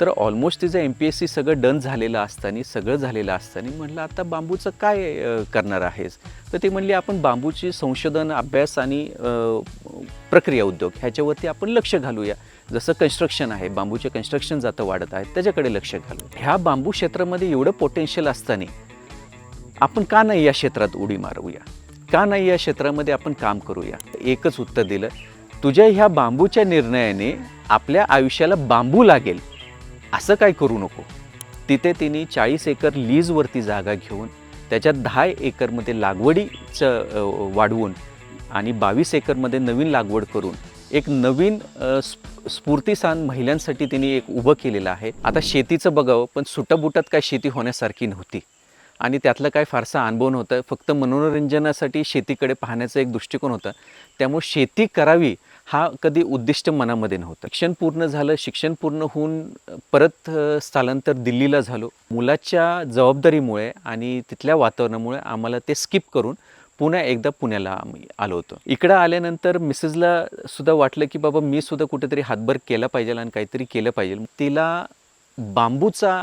तर ऑलमोस्ट तिचं M P S C सगळं डन झालेलं असताना सगळं झालेलं असताना म्हटलं आता बांबूचं काय करणार आहेस? तर ती म्हणली आपण बांबूची संशोधन अभ्यास आणि प्रक्रिया उद्योग ह्याच्यावरती आपण लक्ष घालूया. जसं कन्स्ट्रक्शन आहे बांबूचे कन्स्ट्रक्शन जातं वाढत आहे त्याच्याकडे लक्ष घालू ह्या बांबू क्षेत्रामध्ये एवढं पोटेन्शियल असताना आपण का नाही या क्षेत्रात उडी मारूया? का नाही या क्षेत्रामध्ये आपण काम करूया? एकच उत्तर दिलं तुझ्या ह्या बांबूच्या निर्णयाने आपल्या आयुष्याला बांबू लागेल. असं काय करू नको. तिथे तिने चाळीस एकर लीजवरती जागा घेऊन त्याच्यात दहा एकरमध्ये लागवडीचं वाढवून आणि बावीस एकरमध्ये नवीन लागवड करून एक नवीन स्फूर्तीसान महिलांसाठी तिने एक उभं केलेलं आहे. आता शेतीचं बघावं पण सुटाबुटात काय शेती होण्यासारखी नव्हती. आणि त्यातलं काय फारसा अनुभव नव्हतं. फक्त मनोरंजनासाठी शेतीकडे पाहण्याचा एक दृष्टिकोन होता. त्यामुळे शेती करावी हा कधी उद्दिष्ट मनामध्ये नव्हतं. शिक्षण पूर्ण झालं शिक्षण पूर्ण होऊन परत स्थलांतर दिल्लीला झालो. मुलाच्या जबाबदारीमुळे आणि तिथल्या वातावरणामुळे आम्हाला ते स्किप करून पुन्हा एकदा पुण्याला आम्ही आलो होतो. इकडं आल्यानंतर मिसेसला सुद्धा वाटलं की बाबा मी सुद्धा कुठेतरी हातभार केला पाहिजे आणि काहीतरी केलं पाहिजे. तिला बांबूचा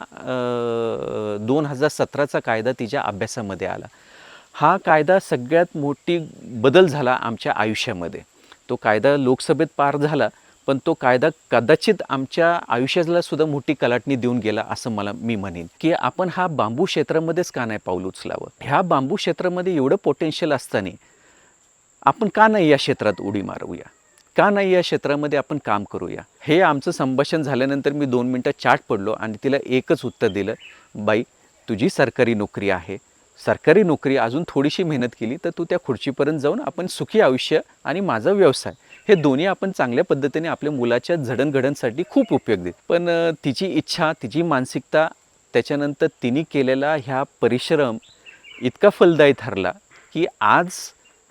दोन हजार सतराचा कायदा तिच्या अभ्यासामध्ये आला. हा कायदा सगळ्यात मोठी बदल झाला आमच्या आयुष्यामध्ये. तो कायदा लोकसभेत पार झाला पण तो कायदा कदाचित आमच्या आयुष्याला सुद्धा मोठी कलाटणी देऊन गेला असं मला मी म्हणेन. की आपण हा बांबू क्षेत्रामध्येच का नाही पाऊल उचलावं? ह्या बांबू क्षेत्रामध्ये एवढं पोटेन्शियल असताना आपण का नाही या क्षेत्रात उडी मारूया? का नाही या क्षेत्रामध्ये आपण काम करूया? हे आमचं संभाषण झाल्यानंतर मी दोन मिनटं चाट पडलो आणि तिला एकच उत्तर दिलं बाई तुझी सरकारी नोकरी आहे. सरकारी नोकरी अजून थोडीशी मेहनत केली तर तू त्या खुर्चीपर्यंत जाऊन आपण सुखी आयुष्य आणि माझा व्यवसाय हे दोन्ही आपण चांगल्या पद्धतीने आपल्या मुलाच्या जडणघडणसाठी खूप उपयोग देत पण तिची इच्छा तिची मानसिकता त्याच्यानंतर तिने केलेला ह्या परिश्रम इतका फलदायी ठरला की आज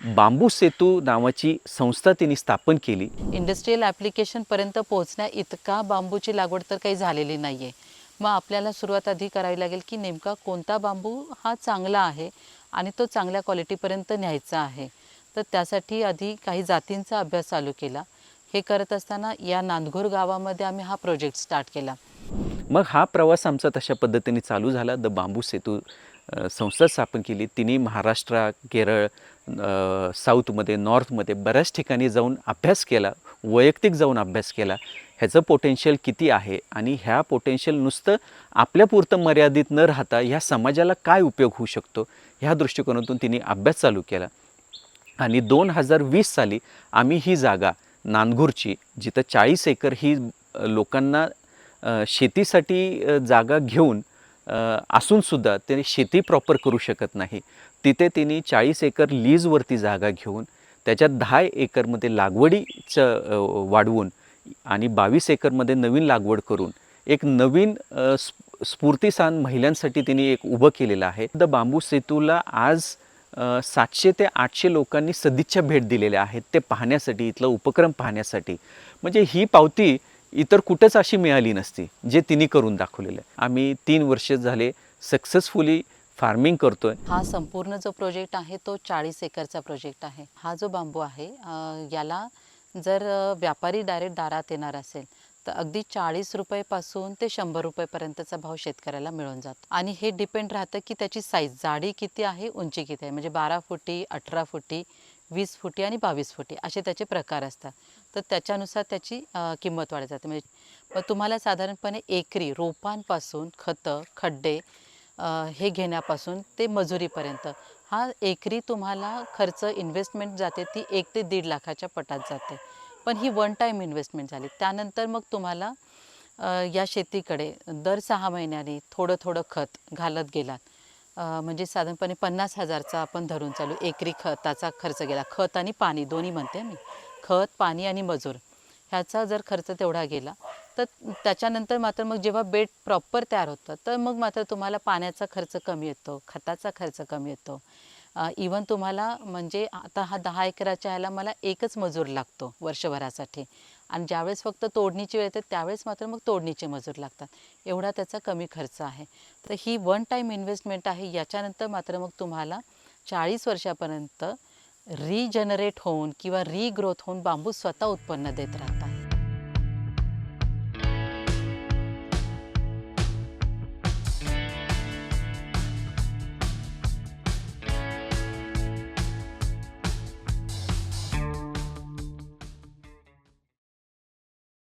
बांबू सेतू नावाची संस्था तिने स्थापन केली. इंडस्ट्रीयल ॲप्लिकेशनपर्यंत पोहोचण्या इतका बांबूची लागवड तर काही झालेली नाही आहे मग आपल्याला सुरुवात आधी करावी लागेल की नेमका कोणता बांबू हा चांगला आहे आणि तो चांगल्या क्वालिटीपर्यंत न्यायचा आहे. तर त्यासाठी आधी काही जातींचा अभ्यास चालू केला. हे करत असताना या नांदघोर गावामध्ये आम्ही हा प्रोजेक्ट स्टार्ट केला. मग हा प्रवास आमचा तशा पद्धतीने चालू झाला. द बांबू सेतू संस्था स्थापन केली. तिने महाराष्ट्र केरळ साऊथमध्ये नॉर्थमध्ये बऱ्याच ठिकाणी जाऊन अभ्यास केला. वैयक्तिक जाऊन अभ्यास केला. ह्याचं पोटेन्शियल किती आहे? आणि ह्या पोटेन्शियल नुसतं आपल्यापुरतं मर्यादित न राहता ह्या समाजाला काय उपयोग होऊ शकतो? ह्या दृष्टिकोनातून तिने अभ्यास चालू केला. आणि दोन हजार वीस साली आम्ही ही जागा नांदगूरची जिथं चाळीस एकर ही लोकांना शेतीसाठी जागा घेऊन असूनसुद्धा त्याने शेती प्रॉपर करू शकत नाही. तिथे तिने चाळीस एकर लीजवरती जागा घेऊन त्याच्यात दहा एकरमध्ये लागवडीचं वाढवून आणि बावीस एकरमध्ये नवीन लागवड करून एक नवीन स्फूर्तिसान महिलांसाठी तिने एक उभं केलेलं आहे. द बांबू सेतूला आज सातशे ते आठशे लोकांनी सदिच्छा भेट दिलेल्या आहेत ते पाहण्यासाठी इथला उपक्रम पाहण्यासाठी. म्हणजे ही पावती इतर कुठंच अशी मिळाली नसती जे तिने करून दाखवलेलं आहे. आम्ही तीन वर्ष झाले सक्सेसफुली फार्मिंग करतोय. हा संपूर्ण जो प्रोजेक्ट आहे तो चाळीस एकरचा प्रोजेक्ट आहे. हा जो बांबू आहे याला जर व्यापारी डायरेक्ट दारात येणार असेल तर अगदी चाळीस रुपयेपासून ते शंभर रुपयेपर्यंतचा भाव शेतकऱ्याला मिळून जातो. आणि हे डिपेंड राहतं की त्याची साईज जाडी किती आहे उंची किती आहे. म्हणजे बारा फुटी अठरा फुटी वीस फुटी आणि बावीस फुटी असे त्याचे प्रकार असतात. तर त्याच्यानुसार त्याची किंमत वाढत जाते. म्हणजे तुम्हाला साधारणपणे एकरी रोपांपासून खतं खड्डे हे घेण्यापासून ते मजुरीपर्यंत. हा एकरी तुम्हाला खर्च इन्व्हेस्टमेंट जाते ती एक ते दीड लाखाच्या पटात जाते. पण ही वन टाईम इन्व्हेस्टमेंट झाली. त्यानंतर मग तुम्हाला या शेतीकडे दर सहा महिन्यांनी थोडं थोडं खत घालत गेलात. म्हणजे साधारणपणे पन्नास हजारचा आपण धरून चालू एकरी खताचा खर्च गेला. खत आणि पाणी दोन्ही म्हणते मी. खत पाणी आणि मजूर. ह्याचा जर खर्च तेवढा गेला तर त्याच्यानंतर मात्र मग जेव्हा बेड प्रॉपर तयार होतं तर मग मात्र तुम्हाला पाण्याचा खर्च कमी येतो खताचा खर्च कमी येतो. इवन तुम्हाला म्हणजे आता हा दहा एकराच्या ह्याला मला एकच मजूर लागतो वर्षभरासाठी. आणि ज्यावेळेस फक्त तोडणीची वेळ येते त्यावेळेस मात्र मग तोडणीचे मजूर लागतात. एवढा त्याचा कमी खर्च आहे. तर ही वन टाईम इन्व्हेस्टमेंट आहे याच्यानंतर मात्र मग तुम्हाला चाळीस वर्षापर्यंत रिजनरेट होऊन किंवा रिग्रोथ होऊन बांबू स्वतः उत्पन्न देत राहतात.